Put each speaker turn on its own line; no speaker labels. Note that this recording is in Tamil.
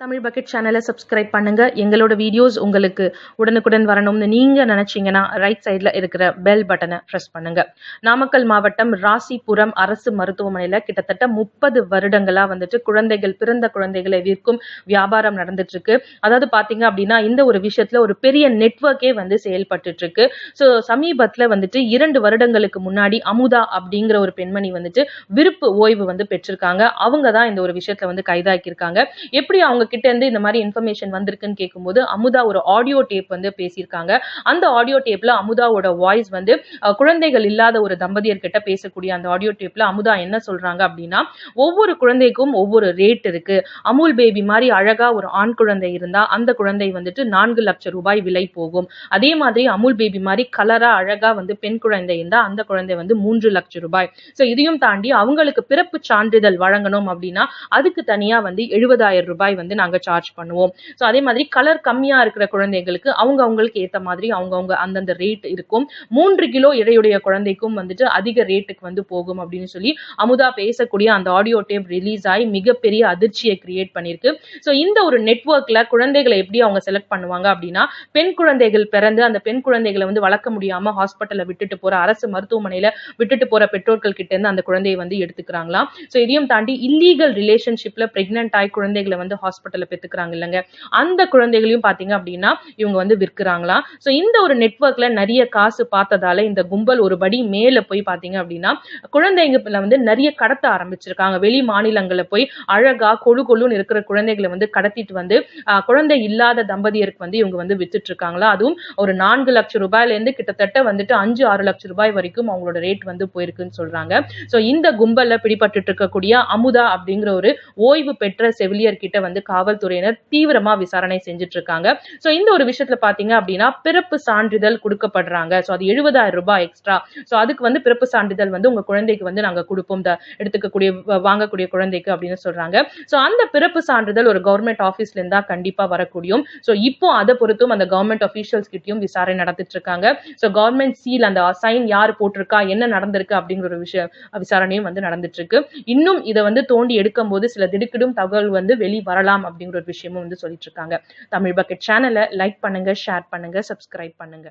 தமிழ் பக்கெட் சேனலை சப்ஸ்கிரைப் பண்ணுங்க. எங்களோட வீடியோஸ் உங்களுக்கு உடனுக்குடன் வரணும்னு நீங்க நினைச்சீங்கன்னா ரைட் சைடில் இருக்கிற பெல் பட்டனை ப்ரெஸ் பண்ணுங்க. நாமக்கல் மாவட்டம் ராசிபுரம் அரசு மருத்துவமனையில் கிட்டத்தட்ட முப்பது வருடங்களா வந்துட்டு குழந்தைகள் பிறந்த குழந்தைகளை விற்கும் வியாபாரம் நடந்துட்டு இருக்கு அதாவது பாத்தீங்க அப்படின்னா இந்த ஒரு விஷயத்துல ஒரு பெரிய நெட்வொர்க்கே வந்து செயல்பட்டு இருக்கு ஸோ சமீபத்துல வந்துட்டு இரண்டு வருடங்களுக்கு முன்னாடி அமுதா அப்படிங்கிற ஒரு பெண்மணி வந்துட்டு விருப்பு ஓய்வு வந்து பெற்றிருக்காங்க. அவங்க தான் இந்த ஒரு விஷயத்துல வந்து கைதாக்கியிருக்காங்க. எப்படி அவங்க கிட்ட இருந்து இந்த மாதிரி இன்ஃபர்மேஷன் வந்திருக்குன்னு கேட்கும்போது அமுதா ஒரு ஆடியோ டேப் வந்து பேசியிருக்காங்க. அந்த ஆடியோ டேப்ல அமுதாவோட வாய்ஸ் வந்து குழந்தைகள் இல்லாத ஒரு தம்பதியர் கிட்ட பேசக்கூடிய அந்த ஆடியோ டேப்ல அமுதா என்ன சொல்றாங்க அப்படின்னா ஒவ்வொரு குழந்தைக்கும் ஒவ்வொரு ரேட் இருக்கு. அமுல் பேபி மாதிரி அழகா ஒரு ஆண் குழந்தை இருந்தா அந்த குழந்தை வந்துட்டு நான்கு லட்சம் ரூபாய் விலை போகும். அதே மாதிரி அமுல் பேபி மாதிரி கலரா அழகா வந்து பெண் குழந்தை இருந்தா அந்த குழந்தை வந்து மூன்று லட்சம் ரூபாய். ஸோ இதையும் தாண்டி அவங்களுக்கு பிறப்பு சான்றிதழ் வழங்கணும் அப்படின்னா அதுக்கு தனியா வந்து எழுபதாயிரம் ரூபாய் வந்து நாங்கள் சார்ஜ் பண்ணுவோம். ஸோ அதே மாதிரி கலர் கம்மியாக இருக்கிற குழந்தைங்களுக்கு அவங்க அவங்களுக்கு ஏற்ற மாதிரி அவங்கவுங்க அந்தந்த ரேட் இருக்கும். மூன்று கிலோ இடையுடைய குழந்தைக்கும் வந்துட்டு அதிக ரேட்டுக்கு வந்து போகும் அப்படின்னு சொல்லி அமுதா பேசக்கூடிய அந்த ஆடியோ டேப் ரிலீஸ் ஆகி மிகப்பெரிய அதிர்ச்சியை கிரியேட் பண்ணியிருக்கு ஸோ இந்த ஒரு நெட்வொர்க்ல குழந்தைகளை எப்படி அவங்க செலக்ட் பண்ணுவாங்க அப்படின்னா பெண் குழந்தைகள் பிறந்து அந்த பெண் குழந்தைகளை வந்து வளர்க்க முடியாம ஹாஸ்பிட்டலில் விட்டுட்டு போற அரசு மருத்துவமனையில் விட்டுட்டு போற பெற்றோர்கள் கிட்ட இருந்து அந்த குழந்தையை வந்து எடுத்துக்கிறாங்களாம். ஸோ இதையும் தாண்டி இல்லீகல் ரிலேஷன்ஷிப்ல பிரெக்னென்ட் ஆகி குழந்தைகளை வந்து ஹாஸ்பிட்டல் ஹாஸ்பிட்டலில் பெற்றுக்கிறாங்க இல்லைங்க. அந்த குழந்தைகளையும் பார்த்தீங்க அப்படின்னா இவங்க வந்து விற்கிறாங்களாம் ஸோ இந்த ஒரு நெட்வொர்க்ல நிறைய காசு பார்த்ததால இந்த கும்பல் ஒரு படி மேலே போய் பார்த்தீங்க அப்படின்னா குழந்தைங்கள வந்து நிறைய கடத்த ஆரம்பிச்சிருக்காங்க. வெளி மாநிலங்களில் போய் அழகாக கொழு கொழுன்னு இருக்கிற குழந்தைகளை வந்து கடத்திட்டு வந்து குழந்தை இல்லாத தம்பதியருக்கு வந்து இவங்க வந்து வித்துட்டு இருக்காங்களா அதுவும் ஒரு நான்கு லட்சம் ரூபாயிலேருந்து கிட்டத்தட்ட வந்துட்டு அஞ்சு ஆறு லட்சம் ரூபாய் வரைக்கும் அவங்களோட ரேட் வந்து போயிருக்குன்னு சொல்றாங்க. ஸோ இந்த கும்பலில் பிடிபட்டு இருக்கக்கூடிய அமுதா அப்படிங்கிற ஒரு ஓய்வு பெற்ற செவிலியர் கிட்ட வந்து காவல்துறையினர் தீவிரமா விசாரணை செஞ்சுட்டு இருக்காங்க ஸோ இந்த ஒரு விஷயத்துல பாத்தீங்க அப்படின்னா பிறப்பு சான்றிதழ் கொடுக்கப்படுறாங்க. ஸோ அது எழுபதாயிரம் ரூபாய் எக்ஸ்ட்ரா ஸோ அதுக்கு வந்து பிறப்பு சான்றிதழ் வந்து உங்க குழந்தைக்கு வந்து நாங்க கொடுப்போம். எடுத்துக்கக்கூடிய வ- வாங்கக்கூடிய குழந்தைக்கு அப்படின்னு சொல்றாங்க. ஸோ அந்த பிறப்பு சான்றிதழ் ஒரு கவர்மெண்ட் ஆஃபீஸ்ல இருந்தா கண்டிப்பா வரக்கூடியும். ஸோ இப்போ அதை பொறுத்தும் அந்த கவர்மெண்ட் அஃபீஷியல்ஸ் கிட்டயும் விசாரணை நடத்திட்டு இருக்காங்க ஸோ கவர்மெண்ட் சீல் அந்த சைன் யார் போட்டிருக்கா என்ன நடந்திருக்கு அப்படிங்கிற ஒரு விஷயம் விசாரணையும் வந்து நடந்துட்டு இருக்கு இன்னும் இதை வந்து தோண்டி எடுக்கும் போது சில திடுக்கிடும் தகவல் வந்து வெளி வரலாம் அப்படிங்கிற ஒரு விஷயமும் வந்து சொல்லிட்டு இருக்காங்க. தமிழ் பக்கெட் சேனலை லைக் பண்ணுங்க ஷேர் பண்ணுங்க சப்ஸ்கிரைப் பண்ணுங்க.